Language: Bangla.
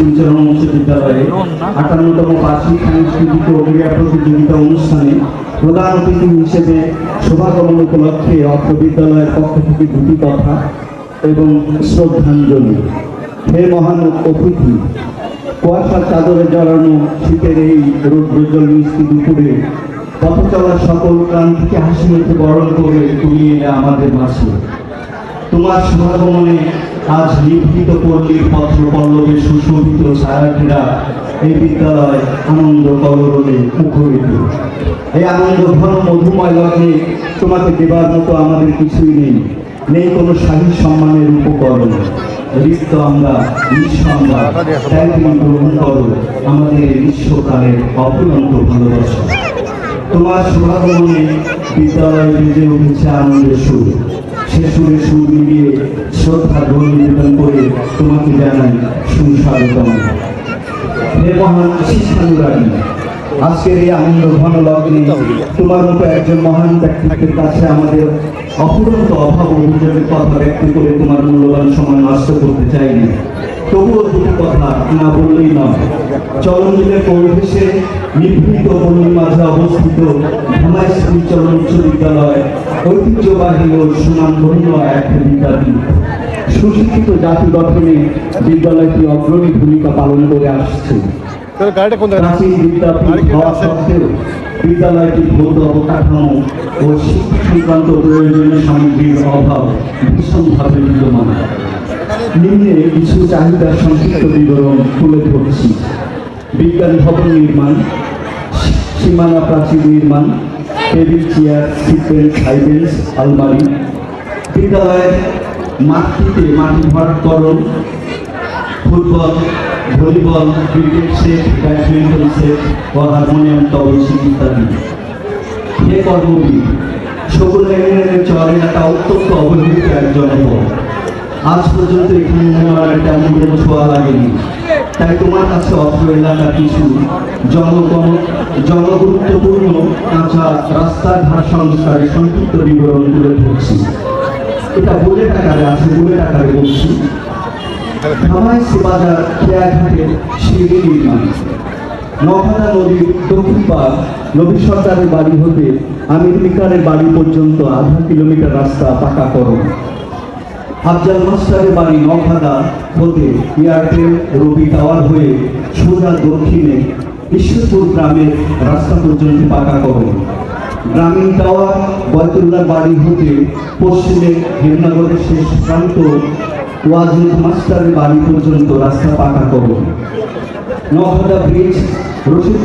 শ্রীচরণ উচ্চ বিদ্যালয়ে আটান্নতম বার্ষিক সাংস্কৃতিক ক্রীড়া প্রতিযোগিতা অনুষ্ঠানে প্রধান অতিথি হিসেবে শোভাগমন উপলক্ষে অর্থ বিদ্যালয়ের পক্ষ থেকে দুটি কথা এবং শ্রদ্ধাঞ্জলি। হে মহান অতিথি কুয়াশার চাদরে জড়ানো শীতের এই রৌদ্রজল মিষ্টি দুপুরে পথ চলার সকল ক্রান্তিকে হাসি মুখে বরণ করে তুমি এলে আমাদের মাঝে। তোমার সমাগমনে আজ নিভৃত পল্লীর পত্র পল্লবে সুশোভিত ছায়াঘেরা এই বিদ্যালয় আনন্দ কলরবে মুখরিত এই আনন্দ ঘন মধুময় লগ্নে তোমাকে দেবার মতো আমাদের কিছুই নেই। নেই কোনো শাহী সম্মানের উপকরণ। রিক্ত আমরা নিঃসংবাদ তাই তুমি গ্রহণ করো আমাদের গ্রীষ্মকালের অফুরন্ত ভালোবাসা। তোমার সমাগমনে বিদ্যালয় বেজে উঠেছে আনন্দের সুর। সে সুরে সুর মিলিয়ে শ্রদ্ধা গ্রহণ নিবেদন করে তোমাকে জানাই সুস্বাগতম। হে মহান শিক্ষানুরাগী আজকের এই আনন্দ ঘন লগ্নে তোমার মতো একজন মহান ব্যক্তিত্বের কাছে আমাদের অফুরন্ত অভাব অভিযোগের কথা ব্যক্ত করে তোমার মূল্যবান সময় নষ্ট করতে চাইনি। তবুও দুটি কথা না বললেই নয়। চরণজীবের পরিবেশে নিভৃত বনের মাঝে অবস্থিত ধামাই শ্রীচরণ উচ্চ বিদ্যালয় ঐতিহ্যবাহী ও সুনামধন্য এক বিদ্যাপীঠ। সুশিক্ষিত জাতি গঠনে বিদ্যালয়টি অগ্রণী ভূমিকা পালন করে আসছে। তোর গাড়িটা কোন জায়গায়? বিদ্যালয়টি ভৌত অবকাঠামো ও শিক্ষা সংক্রান্ত প্রয়োজনীয় সামগ্রীর অভাব ভীষণভাবে বিদ্যমান। নিম্নে কিছু চাহিদার সংক্ষিপ্ত বিবরণ তুলে ধরছি। বিজ্ঞান ভবন নির্মাণ সীমানা প্রাচীর নির্মাণ টেবিল চেয়ার সিটবেঞ্চ হাইবেঞ্চ আলমারি বিদ্যালয়ের মাঠটিতে মাটি ভরাটকরণ football volleyball, cricket set, badminton set ও হারমোনিয়াম তবলসি ইত্যাদি হে কর্মবীর সবুজ ইউনিয়নের চর এলাকা অত্যন্ত অবহেলিত এক জনপদ আজ পর্যন্ত এখানে উন্নয়নের তেমন কোনো ছোঁয়া লাগেনি। তাই তোমার কাছে অত্র এলাকা কিছু জনগণ, জনগুরুত্বপূর্ণ কাঁচা রাস্তাঘাট সংস্কারের সংক্ষিপ্ত বিবরণ তুলে ধরছি। এটা বলে আকারে আছে বুলেট আকারে বলছি। ধামাই বাজার খেয়াঘাটের সিঁড়ি নির্মাণ। নখাদা নদীর দক্ষিণ পার নবী সরকারের বাড়ি হতে আমির বাড়ি পর্যন্ত আধা কিলোমিটার রাস্তা পাকা করো। আফজাল মাস্টারের বাড়ি নখাদা হতে এয়ারটেল রবি টাওয়ার হয়ে সোজা দক্ষিণে ঈশ্বরপুর গ্রামের রাস্তা পর্যন্ত পাকা করো। গ্রামীণ টাওয়ার বয়তুল্লার বাড়ি হতে পশ্চিমে হেমনগরের শেষ প্রান্ত ওয়াজিদ মাস্টারের বাড়ি পর্যন্ত রাস্তা পাকা করো নহদা ব্রিজ রশিদ